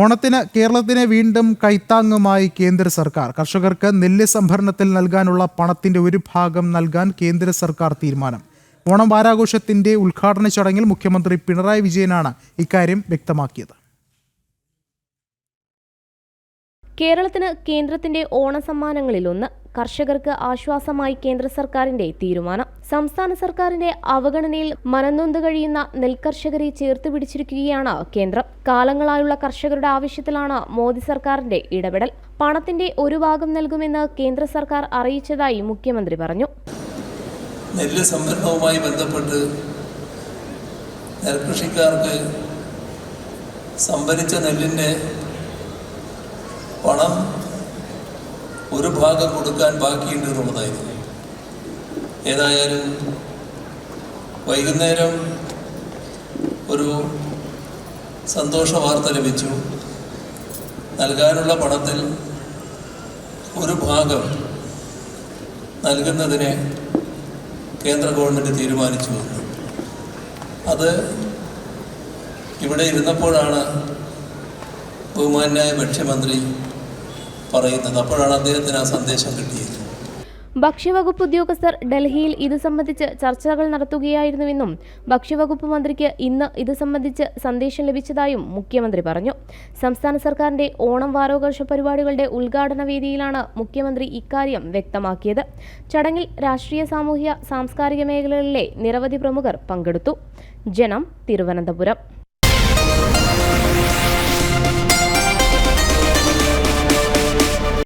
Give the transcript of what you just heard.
ഓണത്തിന് കേരളത്തിനെ വീണ്ടും കൈത്താങ്ങുമായി കേന്ദ്ര സർക്കാർ. കർഷകർക്ക് നെല്ല് സംഭരണത്തിൽ നൽകാനുള്ള പണത്തിന്റെ ഒരു ഭാഗം നൽകാൻ കേന്ദ്ര സർക്കാർ തീരുമാനം. ഓണം വാരാഘോഷത്തിന്റെ ഉദ്ഘാടന ചടങ്ങിൽ മുഖ്യമന്ത്രി പിണറായി വിജയനാണ് ഇക്കാര്യം വ്യക്തമാക്കിയത്. കേരളത്തിന് കേന്ദ്രത്തിന്റെ ഓണസമ്മാനങ്ങളിലൊന്ന് കർഷകർക്ക് ആശ്വാസമായി കേന്ദ്ര സർക്കാരിന്റെ തീരുമാനം. സംസ്ഥാന സർക്കാരിന്റെ അവഗണനയിൽ മനനൊന്ത് കഴിയുന്ന നെൽകർഷകരെ ചേർത്ത് പിടിച്ചിരിക്കുകയാണ് കേന്ദ്രം. കാലങ്ങളായുള്ള കർഷകരുടെ ആവശ്യത്തിലാണ് മോദി സർക്കാരിന്റെ ഇടപെടൽ. പണത്തിന്റെ ഒരു ഭാഗം നൽകുമെന്ന് കേന്ദ്ര സർക്കാർ അറിയിച്ചതായി മുഖ്യമന്ത്രി പറഞ്ഞു. നെല്ല് സംഭരണവുമായി ബന്ധപ്പെട്ട് നെൽകൃഷിക്കാർക്ക് സംഭരിച്ച നെല്ലിന്റെ പണം ഒരു ഭാഗം കൊടുക്കാൻ ബാക്കിയുണ്ട് എന്നുള്ളതായിരുന്നു ഏതായാലും വൈകുന്നേരം ഒരു സന്തോഷ വാർത്ത ലഭിച്ചു. നൽകാനുള്ള പണത്തിൽ ഒരു ഭാഗം നൽകുന്നതിന് കേന്ദ്ര ഗവൺമെന്റ് തീരുമാനിച്ചു വന്നു അത് ഇവിടെ ഇരുന്നപ്പോഴാണ് ബഹുമാനായ ഭക്ഷ്യമന്ത്രി പറയുന്നത്. അപ്പോഴാണ് അദ്ദേഹത്തിന് ആ സന്ദേശം കിട്ടിയത്. ഭക്ഷ്യവകുപ്പ് ഉദ്യോഗസ്ഥർ ഡൽഹിയിൽ ഇത് സംബന്ധിച്ച് ചർച്ചകൾ നടത്തുകയായിരുന്നുവെന്നും ഭക്ഷ്യവകുപ്പ് മന്ത്രിക്ക് ഇന്ന് ഇത് സംബന്ധിച്ച് സന്ദേശം ലഭിച്ചതായും മുഖ്യമന്ത്രി പറഞ്ഞു. സംസ്ഥാന സർക്കാരിന്റെ ഓണം വാരോഘോഷ പരിപാടികളുടെ ഉദ്ഘാടന വേദിയിലാണ് മുഖ്യമന്ത്രി ഇക്കാര്യം വ്യക്തമാക്കിയത്. ചടങ്ങിൽ രാഷ്ട്രീയ സാമൂഹ്യ സാംസ്കാരിക മേഖലകളിലെ നിരവധി പ്രമുഖർ പങ്കെടുത്തു. ജനം തിരുവനന്തപുരം.